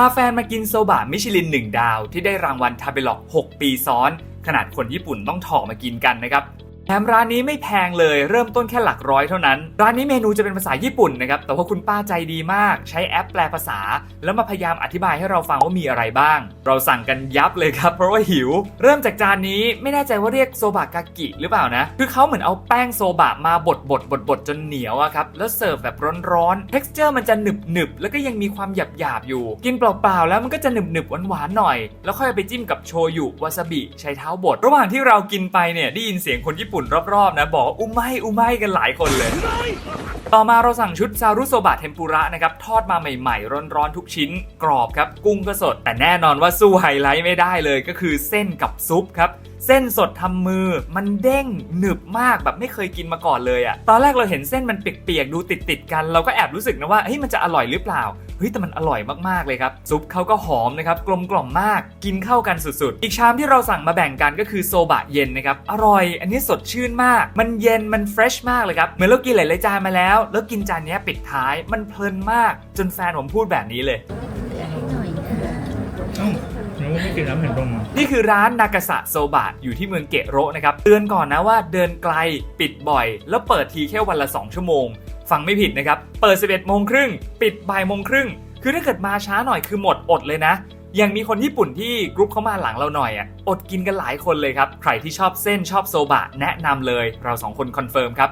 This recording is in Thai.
พาแฟนมากินโซบะมิชลินหนึ่งดาว ที่ได้รางวัลทาเบล็อก 6 ปีซ้อน ขนาดคนญี่ปุ่นต้องถอมากินกันนะครับ แถมร้านนี้ไม่แพงเลยเริ่มต้นแค่หลักร้อยเท่านั้น ร้านนี้เมนูจะเป็นภาษาญี่ปุ่นนะครับ แต่ว่าคุณป้าใจดีมาก ใช้แอปแปลภาษา แล้วมาพยายามอธิบายให้เราฟังว่ามีอะไรบ้าง เราสั่งกันยับเลยครับ เพราะว่าหิว เริ่มจากจานนี้ไม่แน่ใจว่าเรียกโซบะกากิหรือเปล่านะ คือเขาเหมือนเอาแป้งโซบะมาบดบดบดบดจนเหนียวอะครับแล้วเสิร์ฟแบบร้อนๆ texture มันจะหนึบหนึบๆแล้วก็ยังมีความหยาบหยาบๆอยู่ กินเปล่าๆแล้วมันก็จะหนึบหนึบๆหวานๆหน่อย แล้วค่อยไปจิ้มกับโชยุวาซาบิใช้เท้าบดระหว่างที่เรากินไปเนี่ยได้ยินเสียงคนญี่ปุ่นรอบๆนะบอกว่าอุไมอุไมกันหลายคนเลย ต่อมาเราสั่งชุดซารุโซบะเทมปุระนะครับทอดมาใหม่ๆ ร้อนๆ ทุกชิ้น กรอบครับ กุ้งก็สด แต่แน่นอนว่าสู้ไฮไลท์ไม่ได้เลยก็คือเส้นกับซุปครับเส้นสดทำมือ มันเด้งหนึบมากแบบไม่เคยกินมาก่อนเลยอะตอนแรกเราเห็นเส้นมันเปียกๆดูติดๆกัน เราก็แอบรู้สึกนะว่าเฮ้ยมันจะอร่อยหรือเปล่าเฮ้ยแต่มันอร่อยมากๆเลยครับซุปเขาก็หอมนะครับกลมกล่อมมากกินเข้ากันสุดๆ อีกชามที่เราสั่งมาแบ่งกันก็คือโซบะเย็นนะครับอร่อย อันนี้สดชื่นมาก มันเย็นมันเฟรชมากเลยครับเหมือนเรากินหลายๆจานมาแล้ว แล้วกินจานเนี้ยปิดท้ายมันเพลินมาก จนแฟนผมพูดแบบนี้เลยห น่อยนะเอ้าหนูไม่กินน้ำเห็นตรงอะนี่คือร้านนากาสะโซบะอยู่ที่เมืองเกะโระนะครับ เตือนก่อนนะว่าเดินไกลปิดบ่อย แล้วเปิดทีแค่วันละ 2 ชั่วโมง ฟังไม่ผิดนะครับ เปิด 11โมงครึ่งปิดบ่ายโมงครึ่ง คือถ้าเกิดมาช้าหน่อยคือหมดอดเลยนะยังมีคนญี่ปุ่นที่กรุ๊ปเข้ามาหลังเราหน่อยอะอดกินกันหลายคนเลยครับ ใครที่ชอบเส้นชอบโซบะแนะนำเลย เราสองคนคอนเฟิร์มครับ